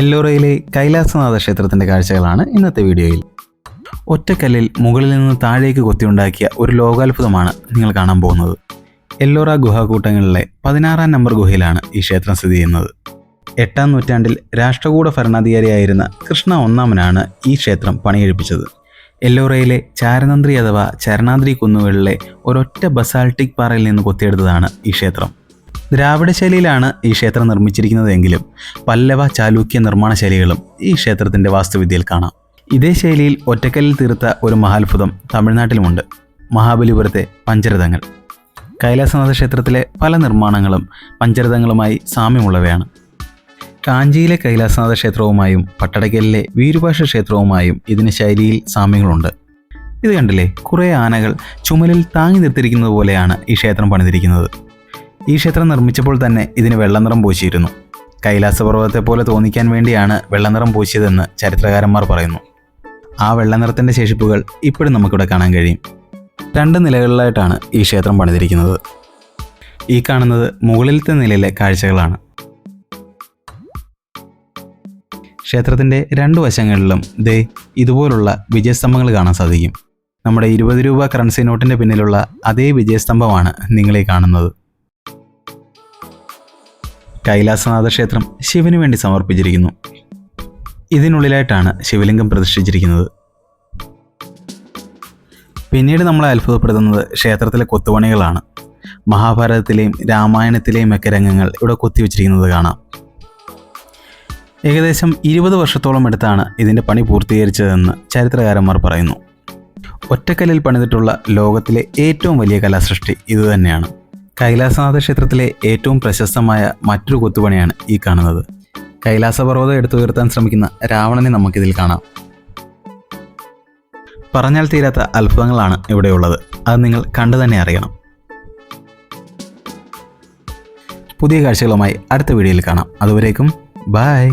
എല്ലോറയിലെ കൈലാസനാഥ ക്ഷേത്രത്തിന്റെ കാഴ്ചകളാണ് ഇന്നത്തെ വീഡിയോയിൽ. ഒറ്റക്കല്ലിൽ മുകളിൽ നിന്ന് താഴേക്ക് കൊത്തിയുണ്ടാക്കിയ ഒരു ലോകാത്ഭുതമാണ് നിങ്ങൾ കാണാൻ പോകുന്നത്. എല്ലോറ ഗുഹാകൂട്ടങ്ങളിലെ പതിനാറാം നമ്പർ ഗുഹയിലാണ് ഈ ക്ഷേത്രം സ്ഥിതി ചെയ്യുന്നത്. എട്ടാം നൂറ്റാണ്ടിൽ രാഷ്ട്രകൂട ഭരണാധികാരിയായിരുന്ന കൃഷ്ണ ഒന്നാമനാണ് ഈ ക്ഷേത്രം പണിയെഴുപ്പിച്ചത് എല്ലോറയിലെ ചാരനന്ത്രി അഥവാ ചരണാദ്രി കുന്നുകളിലെ ഒരൊറ്റ ബസാൾട്ടിക് പാറയിൽ നിന്ന് കൊത്തിയെടുത്തതാണ് ഈ ക്ഷേത്രം. ദ്രാവിഡ ശൈലിയിലാണ് ഈ ക്ഷേത്രം നിർമ്മിച്ചിരിക്കുന്നതെങ്കിലും പല്ലവ ചാലൂക്യ നിർമ്മാണ ശൈലികളും ഈ ക്ഷേത്രത്തിന്റെ വാസ്തുവിദ്യയിൽ കാണാം. ഇതേ ശൈലിയിൽ ഒറ്റക്കല്ലിൽ തീർത്ത ഒരു മഹാത്ഭുതം തമിഴ്നാട്ടിലുമുണ്ട്. മഹാബലിപുരത്തെ പഞ്ചരഥങ്ങൾ. കൈലാസനാഥ ക്ഷേത്രത്തിലെ പല നിർമ്മാണങ്ങളും പഞ്ചരഥങ്ങളുമായി സാമ്യമുള്ളവയാണ്. കാഞ്ചിയിലെ കൈലാസനാഥ ക്ഷേത്രവുമായും പട്ടടക്കലിലെ വീരുപാഷ ക്ഷേത്രവുമായും ഇതിന് ശൈലിയിൽ സാമ്യങ്ങളുണ്ട്. ഇത് കണ്ടില്ലേ? കുറേ ആനകൾ ചുമലിൽ താങ്ങി നിർത്തിയിരിക്കുന്നത് പോലെയാണ് ഈ ക്ഷേത്രം പണിതിരിക്കുന്നത്. ഈ ക്ഷേത്രം നിർമ്മിച്ചപ്പോൾ തന്നെ ഇതിന് വെള്ളനിറം പൂശിയിരുന്നു. കൈലാസപർവതത്തെ പോലെ തോന്നിക്കാൻ വേണ്ടിയാണ് വെള്ളനിറം പൂശിയതെന്ന് ചരിത്രകാരന്മാർ പറയുന്നു. ആ വെള്ളനിറത്തിന്റെ ശേഷിപ്പുകൾ ഇപ്പോഴും നമുക്കിവിടെ കാണാൻ കഴിയും. രണ്ട് നിലകളിലായിട്ടാണ് ഈ ക്ഷേത്രം പണിതിരിക്കുന്നത്. ഈ കാണുന്നത് മുകളിലത്തെ നിലയിലെ കാഴ്ചകളാണ്. ക്ഷേത്രത്തിന്റെ രണ്ട് വശങ്ങളിലും ദേ ഇതുപോലുള്ള വിജയസ്തംഭങ്ങൾ കാണാൻ സാധിക്കും. നമ്മുടെ ഇരുപത് രൂപ കറൻസി നോട്ടിന്റെ പിന്നിലുള്ള അതേ വിജയസ്തംഭമാണ് നിങ്ങളീ കാണുന്നത്. കൈലാസനാഥ ക്ഷേത്രം ശിവന് വേണ്ടി സമർപ്പിച്ചിരിക്കുന്നു. ഇതിനുള്ളിലായിട്ടാണ് ശിവലിംഗം പ്രതിഷ്ഠിച്ചിരിക്കുന്നത്. പിന്നീട് നമ്മളെ അത്ഭുതപ്പെടുത്തുന്നത് ക്ഷേത്രത്തിലെ കൊത്തുപണികളാണ്. മഹാഭാരതത്തിലെയും രാമായണത്തിലെയും ഒക്കെ രംഗങ്ങൾ ഇവിടെ കൊത്തിവെച്ചിരിക്കുന്നത് കാണാം. ഏകദേശം ഇരുപത് വർഷത്തോളം എടുത്താണ് ഇതിന്റെ പണി പൂർത്തീകരിച്ചതെന്ന് ചരിത്രകാരന്മാർ പറയുന്നു. ഒറ്റക്കല്ലിൽ പണിതിട്ടുള്ള ലോകത്തിലെ ഏറ്റവും വലിയ കലാസൃഷ്ടി ഇതുതന്നെയാണ്. കൈലാസനാഥ ക്ഷേത്രത്തിലെ ഏറ്റവും പ്രശസ്തമായ മറ്റൊരു കൊത്തുപണിയാണ് ഈ കാണുന്നത്. കൈലാസപർവതം എടുത്തുയർത്താൻ ശ്രമിക്കുന്ന രാവണനെ നമുക്കിതിൽ കാണാം. പറഞ്ഞാൽ തീരാത്ത അത്ഭുതങ്ങളാണ് ഇവിടെയുള്ളത് അത് നിങ്ങൾ കണ്ടു തന്നെ അറിയണം. പുതിയ കാഴ്ചകളുമായി അടുത്ത വീഡിയോയിൽ കാണാം. അതുവരേക്കും ബായ്